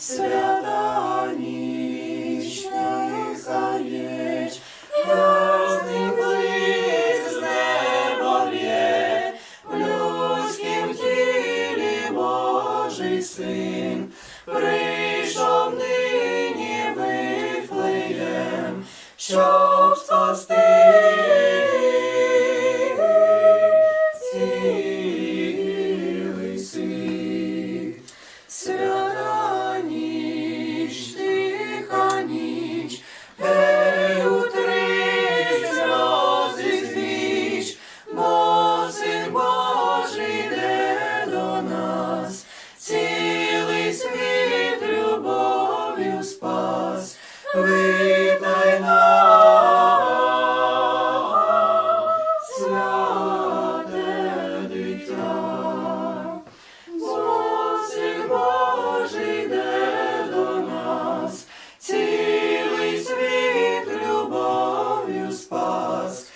свята нічна лиса ніч, ясний блиск з неба б'є, в людськім тілі Божий син, прийшов нині вифлеєм, щоб Помилуй нас, святе до нас, цілий світ любов'ю спас.